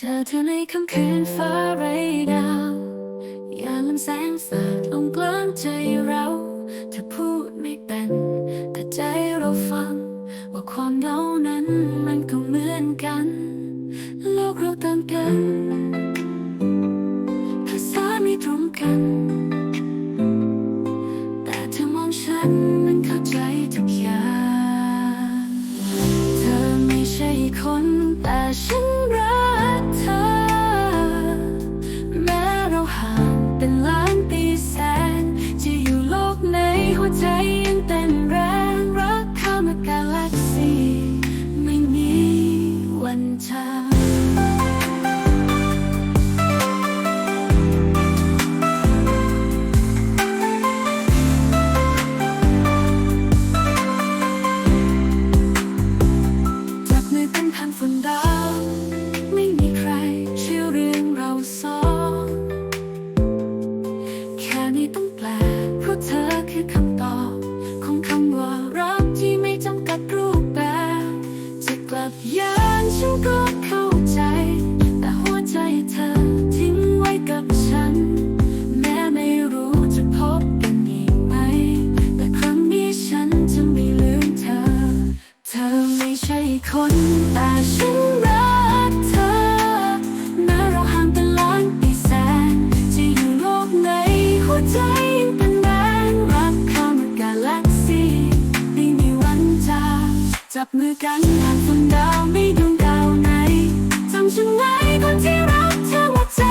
เจอเธอในค่ำคืนฟ้าไร้ดาว อย่าลืมแสงสาดลงกลางใจเราเธอพูดไม่เป็น แต่ใจเราฟัง ว่าความเหงานั้นมันก็เหมือนกัน โลกเราต่างกันภาษาไม่ตรงกัน แต่เธอมองฉันมันเข้าใจทุกอย่างเธอไม่ใช่คนแต่ฉันรัก สิไม่มีวันจา บยานฉันก็เข้าใจ แต่หัวใจเธอทิ้งไว้กับฉัน แม้ไม่รู้จะพบกันอีกไหม แต่ครั้งนี้ฉันจะไม่ลืมเธอ เธอไม่ใช่คนแต่ฉันรักเธอ แม้เราห่างเป็นล้านปีแสนจะอยู่โลกไหนหัวใจ จับมือกันผ่านฝนดาวไม่ดวงดาวไหนจำฉันไว้คนที่รักเธอหมดใจ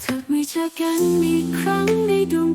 เธอไม่เจอกันอีกครั้งในดวง